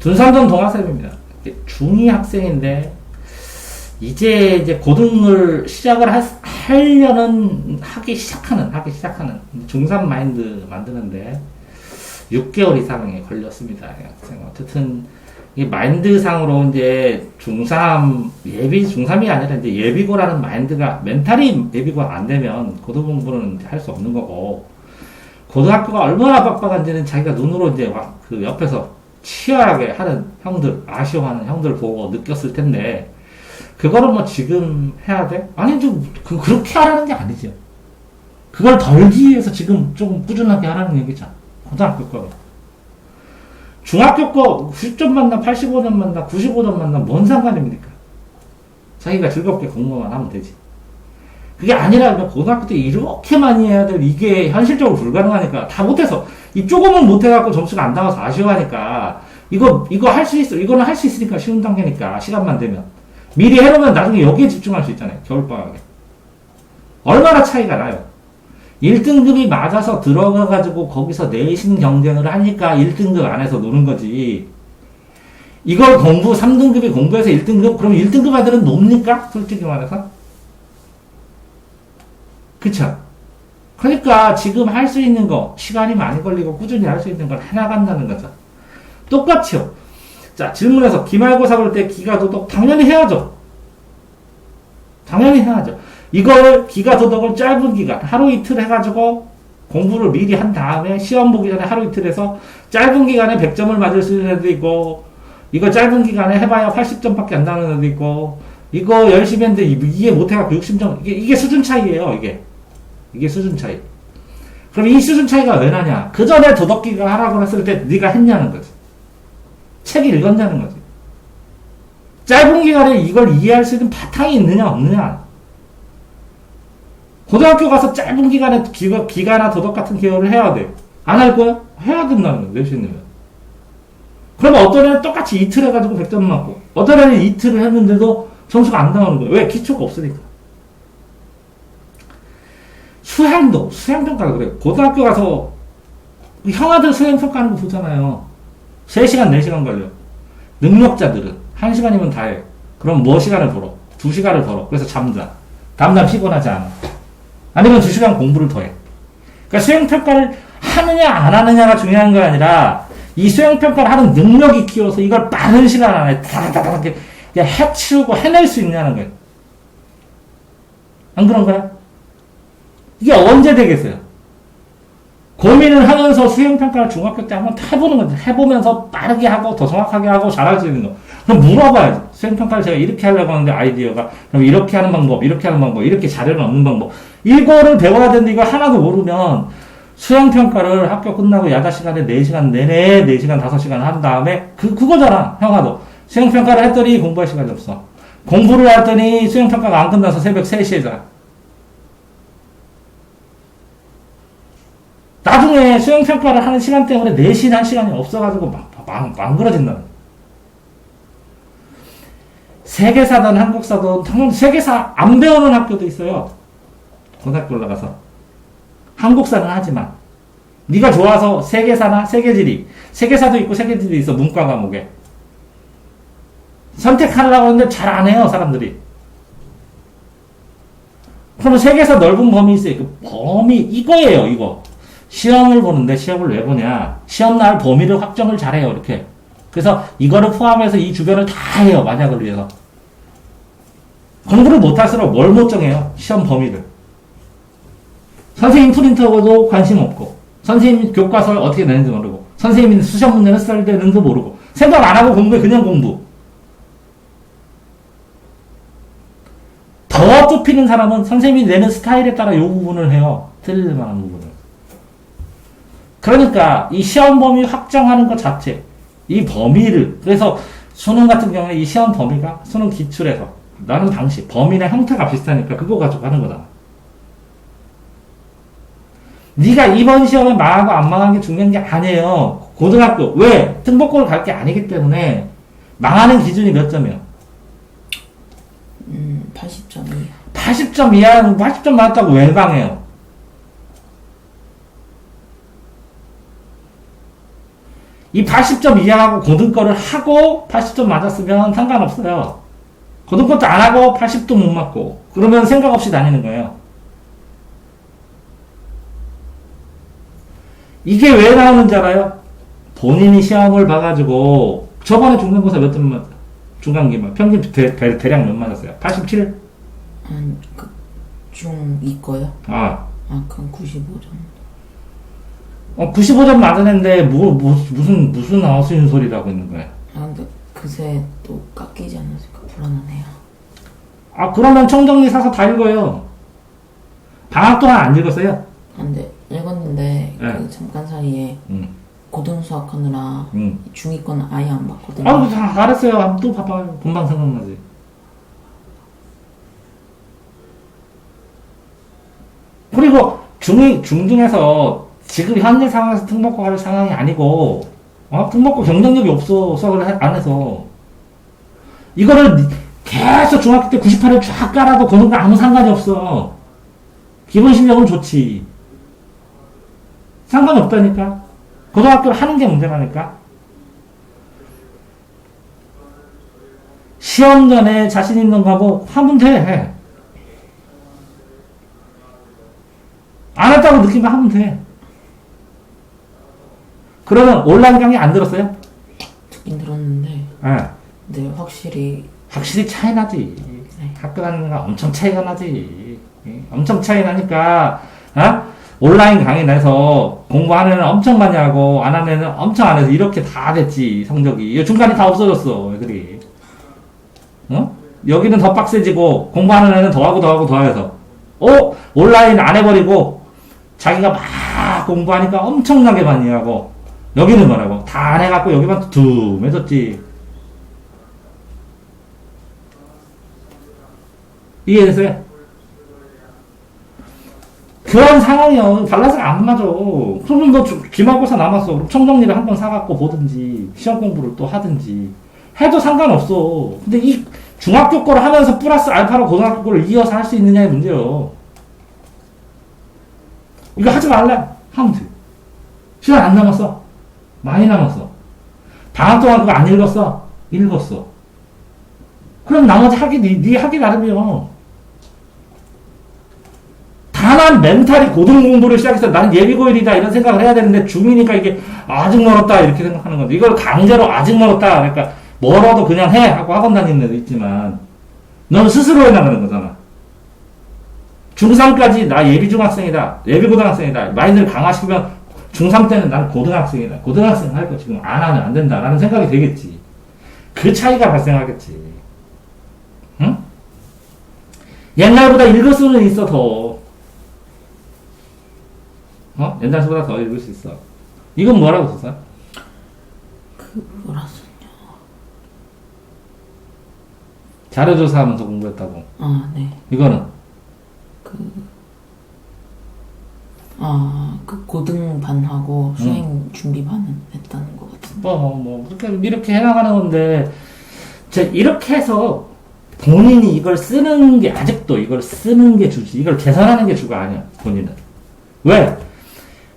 둔산동 동학생입니다. 중2 학생인데 이제 이제 고등을 시작을 하, 하려는 하기 시작하는 하기 시작하는 중3 마인드 만드는데 6개월 이상에 걸렸습니다. 이 학생 어쨌든 이 마인드상으로 이제 중3 예비 중3이 아니라 이제 예비고라는 마인드가 멘탈이 예비고가 안 되면 고등 공부는 할 수 없는 거고 고등학교가 얼마나 빡빡한지는 자기가 눈으로 이제 막 그 옆에서 치열하게 하는 형들 아쉬워하는 형들 보고 느꼈을 텐데 그거를 뭐 지금 해야 돼? 아니 좀 그, 그렇게 하라는 게 아니죠. 그걸 덜기 위해서 지금 조금 꾸준하게 하라는 얘기잖아. 고등학교 거. 중학교 거 90점 만나, 85점 만나, 95점 만나, 뭔 상관입니까? 자기가 즐겁게 공부만 하면 되지. 그게 아니라 고등학교 때 이렇게 많이 해야 될 이게 현실적으로 불가능하니까 다 못해서 이 조금은 못해갖고 점수가 안 나와서 아쉬워하니까 이거 이거 할 수 있어 이거는 할 수 있으니까 쉬운 단계니까 시간만 되면. 미리 해놓으면 나중에 여기에 집중할 수 있잖아요 겨울방학에. 얼마나 차이가 나요? 1등급이 맞아서 들어가가지고 거기서 내신 경쟁을 하니까 1등급 안에서 노는 거지. 이걸 공부 3등급이 공부해서 1등급? 그럼 1등급 아들은 놉니까? 솔직히 말해서 그쵸? 그러니까 지금 할 수 있는 거, 시간이 많이 걸리고 꾸준히 할 수 있는 걸 해나간다는 거죠. 똑같이요. 자, 질문에서 기말고사 볼 때 기가 도덕 당연히 해야죠. 당연히 해야죠. 이걸 기가 도덕을 짧은 기간, 하루 이틀 해가지고 공부를 미리 한 다음에 시험 보기 전에 하루 이틀 해서 짧은 기간에 100점을 맞을 수 있는 애도 있고, 이거 짧은 기간에 해봐야 80점밖에 안 나오는 애도 있고, 이거 열심히 했는데 이해 못해갖고 60점, 이게, 이게 수준 차이예요, 이게. 이게 수준 차이. 그럼 이 수준 차이가 왜 나냐? 그 전에 도덕기가 하라고 했을 때 네가 했냐는 거지. 책이 읽었냐는 거지. 짧은 기간에 이걸 이해할 수 있는 바탕이 있느냐 없느냐. 고등학교 가서 짧은 기간에 기가, 기가나 도덕 같은 기여를 해야 돼. 안 할 거야? 해야 된다는 거야. 내신이면. 그러면 어떤 애는 똑같이 이틀 해가지고 100점 맞고, 어떤 애는 이틀을 했는데도 점수가 안 나오는 거야. 왜? 기초가 없으니까. 수행도, 수행평가가 그래요. 고등학교 가서 형아들 수행평가하는 거 보잖아요. 3시간, 4시간 걸려. 능력자들은 1시간이면 다 해. 그럼 뭐 시간을 벌어? 2시간을 벌어. 그래서 잠자. 다음날 피곤하지 않아. 아니면 2시간 공부를 더 해. 그러니까 수행평가를 하느냐, 안 하느냐가 중요한 게 아니라 이 수행평가를 하는 능력이 키워서 이걸 빠른 시간 안에 다다다다 이렇게 해치우고 해낼 수 있냐는 거예요. 안 그런가요? 이게 언제 되겠어요? 고민을 하면서 수행평가를 중학교 때 한번 해보는 거죠. 해보면서 빠르게 하고 더 정확하게 하고 잘할 수 있는 거. 그럼 물어봐야죠. 수행평가를 제가 이렇게 하려고 하는데 아이디어가 그럼 이렇게 하는 방법, 이렇게 하는 방법, 이렇게 자료를 얻는 방법. 이거를 배워야 되는데 이걸 하나도 모르면 수행평가를 학교 끝나고 야자 시간에 4시간 내내 4시간, 5시간 한 다음에 그, 그거잖아. 형아도. 수행평가를 했더니 공부할 시간이 없어. 공부를 했더니 수행평가가 안 끝나서 새벽 3시에 자. 나중에 수행평가를 하는 시간 때문에 내신 한 시간이 없어가지고 막, 막, 망그러진다는 세계사든 한국사든 당연 세계사 안 배우는 학교도 있어요. 고등학교 올라가서. 한국사는 하지만. 네가 좋아서 세계사나 세계지리. 세계사도 있고 세계지리 있어 문과 과목에. 선택하려고 하는데 잘 안 해요 사람들이. 그러면 세계사 넓은 범위 있어요. 그 범위 이거예요 이거 시험을 보는데 시험을 왜 보냐? 시험날 범위를 확정을 잘해요, 이렇게. 그래서 이거를 포함해서 이 주변을 다 해요, 만약을 위해서. 공부를 못할수록 뭘 못 정해요? 시험 범위를. 선생님 프린터도 관심 없고, 선생님 교과서를 어떻게 내는지 모르고, 선생님이 수시험 문제는 쓸 때는도 모르고, 생각 안 하고 공부해, 그냥 공부. 더 좁히는 사람은 선생님이 내는 스타일에 따라 이 부분을 해요. 틀릴 만한 부분을. 그러니까 이 시험 범위 확정하는 것 자체, 이 범위를 그래서 수능 같은 경우에 이 시험 범위가 수능 기출에서 나는 방식, 범위나 형태가 비슷하니까 그거 가지고 하는 거다. 네가 이번 시험에 망하고 안 망한 게 중요한 게 아니에요. 고등학교 왜 등록고를 갈 게 아니기 때문에 망하는 기준이 몇 점이야? 음, 80점 이하. 80점 이하는 80점 맞았다고 왜 망해요? 이 80점 이하하고 고등 거를 하고 80점 맞았으면 상관없어요. 고등 것도 안 하고 80도 못 맞고 그러면 생각 없이 다니는 거예요. 이게 왜 나오는지 알아요? 본인이 시험을 봐가지고 저번에 중간고사 몇 점 맞, 중간기말 평균 대, 대, 대략 몇 맞았어요? 87? 한, 그, 중, 이거요? 아, 아, 그럼 95점. 어, 95점 맞았는데 뭐, 뭐, 무슨 무슨 나우스인 소리라고 있는 거예요? 아, 근데 그새 또 깎이지 않았을까 불안하네요. 아 그러면 총정리 사서 다 읽어요. 방학 동안 안 읽었어요? 아, 근데 읽었는데, 네. 그 잠깐 사이에 응, 고등 수학 하느라 응. 중2 거는 아예 안 봤거든요. 아, 다 잘했어요. 또 봐봐요. 금방 생각나지. 그리고 중이 중등에서 지금 현재 상황에서 특목고 할 상황이 아니고 어? 특목고 경쟁력이 없어 수학을 해- 안 해서 이거를 계속 중학교 때 98을 쫙 깔아도 그런 거 아무 상관이 없어. 기본 실력은 좋지. 상관이 없다니까. 고등학교를 하는 게 문제라니까. 시험 전에 자신 있는 거 하고 하면 돼. 해. 안 했다고 느끼면 하면 돼. 그러면 온라인 강의 안 들었어요? 듣긴 들었는데, 예. 근데 확실히, 확실히 차이 나지. 네. 학교 다니는 거 엄청 차이가 나지. 예, 엄청 차이 나니까, 어? 온라인 강의 내서 공부하는 애는 엄청 많이 하고, 안 하는 애는 엄청 안 해서 이렇게 다 됐지, 성적이. 이거 중간에 다 없어졌어, 왜 그래. 어? 여기는 더 빡세지고, 공부하는 애는 더 하고 더 하고 더 해서. 어? 온라인 안 해버리고, 자기가 막 공부하니까 엄청나게 많이 하고, 여기는 뭐라고? 다안 해갖고 여기만 둠해졌지. 이해됐어요? 그런 상황이요. 밸런스가 안 맞아. 그러면 너 주- 기말고사 남았어. 그럼 청정리를 한 번 사갖고 보든지, 시험 공부를 또 하든지. 해도 상관없어. 근데 이 중학교 거를 하면서 플러스 알파로 고등학교 거를 이어서 할 수 있느냐의 문제요. 이거 하지 말래. 하면 돼. 시간 안 남았어. 많이 남았어. 방학 동안 그거 안 읽었어. 읽었어. 그럼 나머지 하기, 니, 니 하기 나름이요. 다만 멘탈이 고등 공부를 시작해서 나는 예비고일이다 이런 생각을 해야 되는데 중이니까 이게 아직 멀었다 이렇게 생각하는 건데 이걸 강제로 아직 멀었다 그러니까 멀어도 그냥 해 하고 학원 다니는 애도 있지만 너는 스스로 해나가는 거잖아. 중3까지 나 예비중학생이다 예비고등학생이다 마인드를 강화시키면 중3 때는 나는 고등학생이다 고등학생 할 거 지금 안 하면 안 된다라는 생각이 되겠지. 그 차이가 발생하겠지. 응? 옛날보다 읽을 수는 있어, 더. 어? 옛날보다 더 읽을 수 있어. 이건 뭐라고 썼어? 그, 뭐라 썼냐. 자료조사하면서 공부했다고. 아, 네. 이거는 아, 그 고등 반 하고 수행 준비 반은 했다는 것 같은데. 뭐, 뭐, 그렇게, 이렇게 해나가는 건데, 저, 이렇게 해서 본인이 이걸 쓰는 게, 아직도 이걸 쓰는 게 주지. 이걸 계산하는 게 주가 아니야, 본인은. 왜?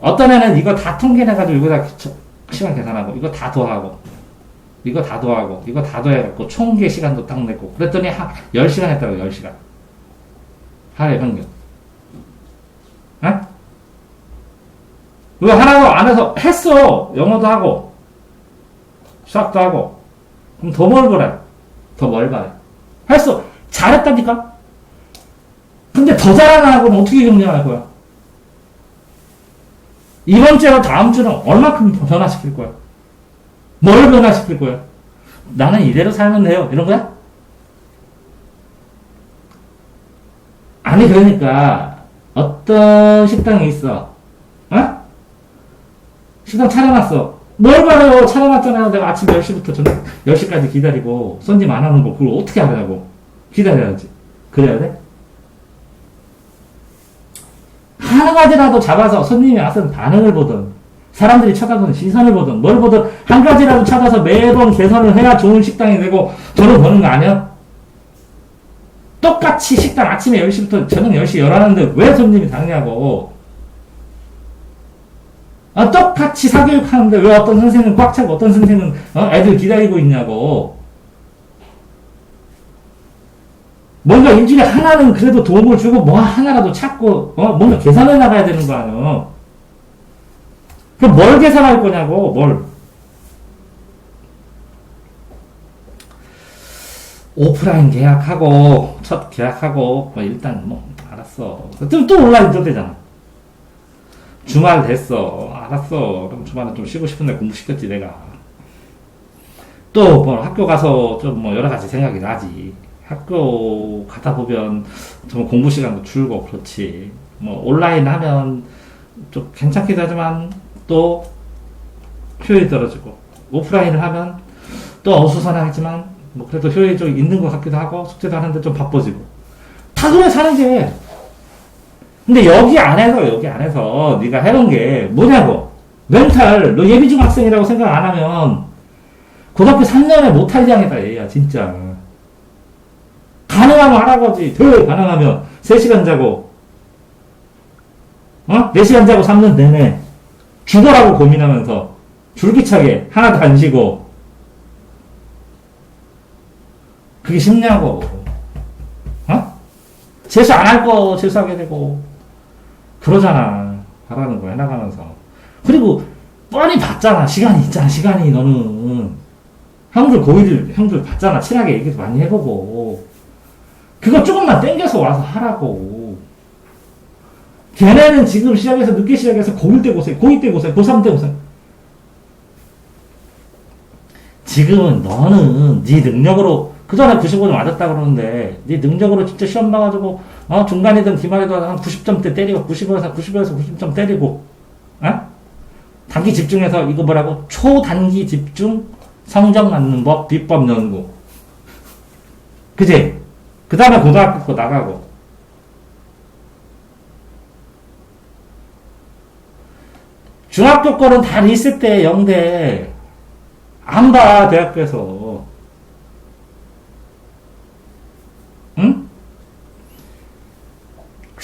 어떤 애는 이거 다 통계내가지고 이거 다 저- 시간 계산하고, 이거 다 더하고, 이거 다 더하고, 이거 다 더해갖고, 총계 시간도 딱 내고, 그랬더니 한 10시간 했다고, 10시간. 하루에 평균. 왜 하나도 안 해서 했어! 영어도 하고, 수학도 하고, 그럼 더뭘 보래? 더뭘 봐래? 했어! 잘했다니까? 근데 더 잘하는 하고는 어떻게 경쟁할 거야? 이번 주와 다음 주는 얼마큼 변화시킬 거야? 뭘 변화시킬 거야? 나는 이대로 살면 돼요. 이런 거야? 아니, 그러니까, 어떤 식당이 있어. 어? 식당 차려놨어. 뭘 말해요? 차려놨잖아요. 내가 아침 10시부터 저녁 10시까지 기다리고, 손님 안 하는 거, 그걸 어떻게 하냐고. 기다려야지. 그래야 돼? 한 가지라도 잡아서 손님이 와서 반응을 보든, 사람들이 쳐다보는 시선을 보든, 뭘 보든, 한 가지라도 찾아서 매번 개선을 해야 좋은 식당이 되고, 돈을 버는 거 아니야? 똑같이 식당 아침에 10시부터 저녁 10시 열하는데 왜 손님이 당냐고. 아, 똑같이 사교육하는데 왜 어떤 선생은 꽉 차고 어떤 선생은 어? 애들 기다리고 있냐고. 뭔가 일주일에 하나는 그래도 도움을 주고 뭐 하나라도 찾고 어? 뭔가 계산해 나가야 되는 거 아니야. 그럼 뭘 계산할 거냐고 뭘. 오프라인 계약하고 첫 계약하고 뭐 일단 뭐 알았어. 또, 또 온라인 또 되잖아. 주말 됐어. 알았어. 그럼 주말에 좀 쉬고 싶은데 공부 시켰지 내가. 또 뭐 학교 가서 좀 뭐 여러 가지 생각이 나지. 학교 가다 보면 좀 공부 시간도 줄고 그렇지. 뭐 온라인 하면 좀 괜찮기도 하지만 또 효율이 떨어지고 오프라인을 하면 또 어수선하지만 뭐 그래도 효율이 좀 있는 것 같기도 하고 숙제도 하는데 좀 바빠지고 다 그래 사는 게 근데 여기 안에서 여기 안에서 네가 해놓은 게 뭐냐고. 멘탈 너 예비 중 학생이라고 생각 안 하면 고등학교 3년에 못할 장이다 얘야 진짜. 가능하면 하라고지 더 가능하면 3시간 자고. 어? 4시간 자고 3년 내내 죽어라고 고민하면서 줄기차게 하나도 안 쉬고. 그게 쉽냐고. 어? 재수 안 할거 재수하게 되고 그러잖아. 하라는 거 해나가면서. 그리고 뻔히 봤잖아. 시간이 있잖아 시간이 너는. 형들 고이들 형들 봤잖아. 친하게 얘기도 많이 해보고. 그거 조금만 땡겨서 와서 하라고. 걔네는 지금 시작해서 늦게 시작해서 고1 때 고생 고2 때 고생 고3 때 고생. 지금은 너는 네 능력으로 그 전에 95점 맞았다 그러는데 네 능력으로 진짜 시험 봐가지고 어? 중간이든 기말이든 한 90점대 때리고 90에서 90에서 90점 때리고 어? 단기 집중해서 이거 뭐라고? 초단기 집중 성적 맞는 법 비법 연구. 그지? 그 다음에 고등학교 거 나가고. 중학교 거는 다 리셋 때 영대. 안 봐 대학교에서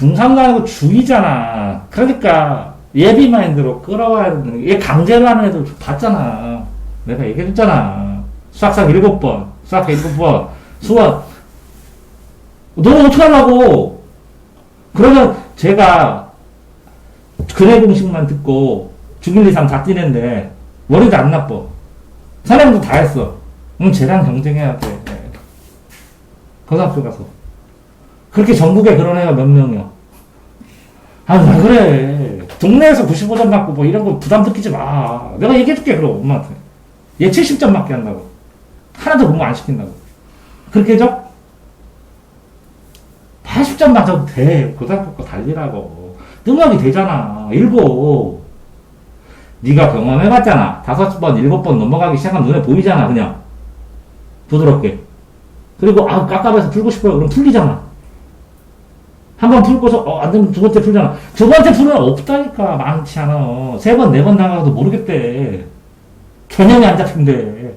중3도 아니고 중2잖아. 그러니까 예비 마인드로 끌어와야 되는 얘 강제로 하는 애들 봤잖아. 내가 얘기했잖아. 수학상 7번 수학 7번 수학 너 어떡하려고. 그러면 제가 근해 공식만 듣고 중1, 2, 3 다 뛰는데 머리도 안 나빠. 사람도 다 했어. 그럼 쟤랑 경쟁해야 돼. 고등학교 가서. 그렇게 전국에 그런 애가 몇 명이야 아 왜 그래? 동네에서 95점 맞고 뭐 이런 거 부담 느끼지 마. 내가 얘기해줄게 그럼 엄마한테. 얘 70점 맞게 한다고 하나도 공부 안 시킨다고. 그렇게 해줘? 80점 맞아도 돼. 고등학교 거 달리라고. 능력이 되잖아. 읽어. 네가 경험해봤잖아. 다섯 번 일곱 번 넘어가기 시작하면 눈에 보이잖아 그냥. 부드럽게. 그리고 아 깝깝해서 풀고 싶어요. 그럼 풀리잖아 한 번 풀고서 어, 안 되면 두 번째 풀잖아. 두 번째 풀은 없다니까 많지 않아 세 번 네 번 나가도 모르겠대. 개념이 안 잡힌대.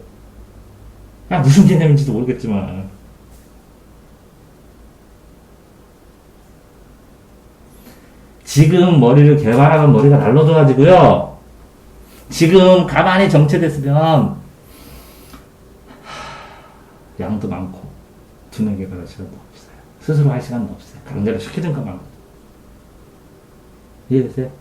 야 무슨 개념인지도 모르겠지만. 지금 머리를 개발하는 머리가 날라져가지고요. 지금 가만히 정체됐으면 하, 양도 많고 두는 게 없어요. 스스로 할 시간도 없어요. 강제로 시키는 것만. 이해되세요?